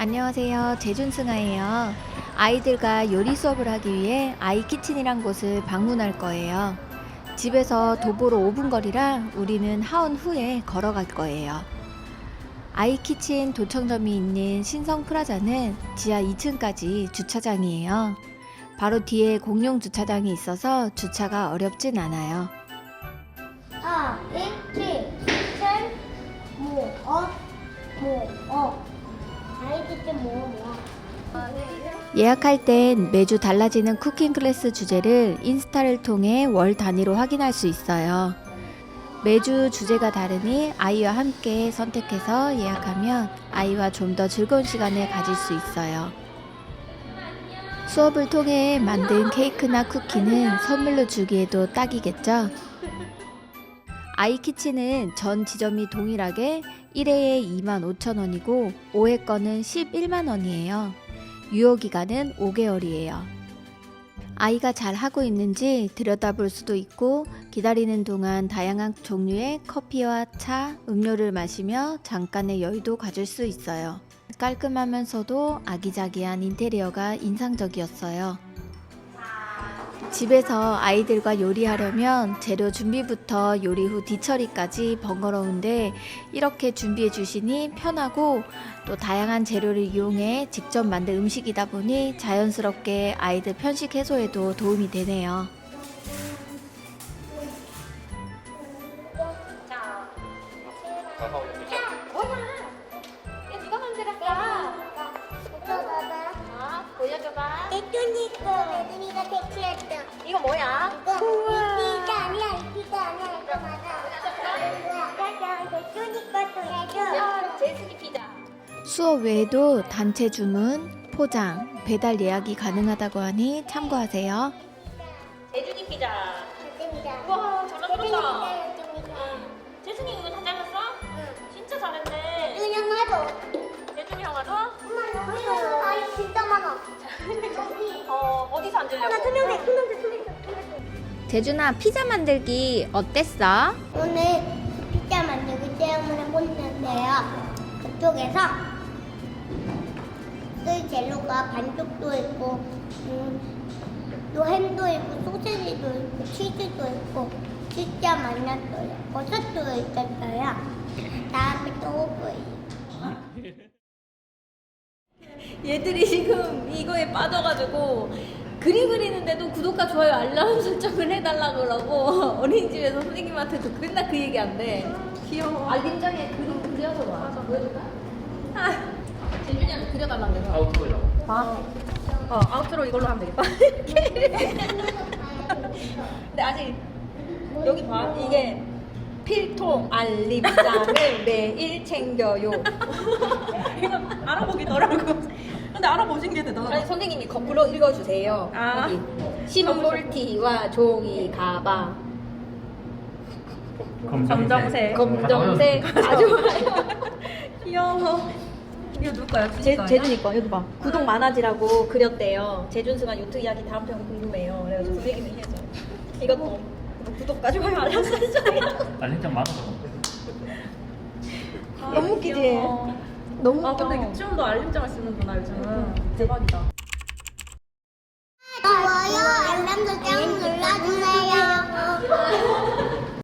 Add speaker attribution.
Speaker 1: 안녕하세요. 제준승아예요. 아이들과 요리 수업을 하기 위해 아이 키친이란 곳을 방문할 거예요. 집에서 도보로 5분 거리라 우리는 하원 후에 걸어갈 거예요. 아이 키친 도청점이 있는 신성 프라자는 지하 2층까지 주차장이에요. 바로 뒤에 공용 주차장이 있어서 주차가 어렵진 않아요.
Speaker 2: 아, 일치, 칠, 모, 어, 모, 어.
Speaker 1: 예약할 땐 매주 달라지는 쿠킹 클래스 주제를 인스타를 통해 월 단위로 확인할 수 있어요. 매주 주제가 다르니 아이와 함께 선택해서 예약하면 아이와 좀 더 즐거운 시간을 가질 수 있어요. 수업을 통해 만든 케이크나 쿠키는 선물로 주기에도 딱이겠죠? 아이키친은 전 지점이 동일하게 1회에 25,000원이고 5회 거는 11만원이에요. 유효기간은 5개월이에요. 아이가 잘 하고 있는지 들여다볼 수도 있고 기다리는 동안 다양한 종류의 커피와 차, 음료를 마시며 잠깐의 여유도 가질 수 있어요. 깔끔하면서도 아기자기한 인테리어가 인상적이었어요. 집에서 아이들과 요리하려면 재료 준비부터 요리 후 뒤처리까지 번거로운데 이렇게 준비해 주시니 편하고 또 다양한 재료를 이용해 직접 만든 음식이다 보니 자연스럽게 아이들 편식 해소에도 도움이 되네요.
Speaker 2: 이거
Speaker 3: 뭐야?
Speaker 2: 이거 아니야, 이피가 아니야. 이거 맞아. 해줘.
Speaker 3: 피자.
Speaker 1: 수업 외에도 단체 주문, 포장, 배달 예약이 가능하다고 하니 참고하세요.
Speaker 3: 제준이 피자. 우와, 잘 만들었다.
Speaker 2: 애tun이가.
Speaker 3: 제준이 이거 다 잘랐어? 진짜 잘했네.
Speaker 2: 그냥 맞아.
Speaker 3: 제준이 형아도?
Speaker 2: 엄마, 이거 아이 진짜 많아.
Speaker 3: 어, 어디서 앉으려고?
Speaker 2: 투명색, 투명색, 투명색.
Speaker 1: 재준아, 피자 만들기 어땠어?
Speaker 2: 오늘 피자 만들기 체험을 해보는데요. 그쪽에서 쓸 재료가 반죽도 있고, 음, 또 햄도 있고, 소세지도 있고, 치즈도 있고, 진짜 많았어요. 버섯도 있었어요. 다음에 또 오고요.
Speaker 4: 얘들이 지금 이거에 빠져가지고 그림 그리는데도 구독과 좋아요 알람 설정을 해달라 그러고 어린이집에서 선생님한테도 맨날 그 얘기 안 돼. 귀여워. 알림장에 그림 그려서 와. 맞아, 보여줄까? 아, 재준이한테 그려달라 그래서.
Speaker 5: 아웃도어라고.
Speaker 4: 봐. 어, 아웃트로 이걸로 하면 되겠다. 근데 아직 여기 봐. 이게 필통 알림장을 매일 챙겨요.
Speaker 6: 이거 알아보기 어려고. 근데 알아보신 게 대단하다.
Speaker 4: 아니 선생님이 거꾸로 읽어주세요.
Speaker 6: 아.
Speaker 4: 여기 신몰티와 종이 가방,
Speaker 6: 검정색.
Speaker 4: 검정색 아주 좋아요.
Speaker 6: 귀여워. 이거?
Speaker 4: 제,
Speaker 6: 주니까요?
Speaker 4: 제준이 거 여기 봐. 구독 많아지라고 그렸대요. 제준승한 요트 이야기 다음 편 궁금해요. 그래가지고 선생님이 해줘. 이것도 구독과 좋아요 알람 설정이요.
Speaker 5: 알림장 많아서.
Speaker 4: 너무 웃기지?
Speaker 6: 귀여워.
Speaker 4: 너무
Speaker 6: 아
Speaker 4: 웃겨.
Speaker 6: 근데 유치원도 알림장을 쓰는구나 요즘은. 대박이다.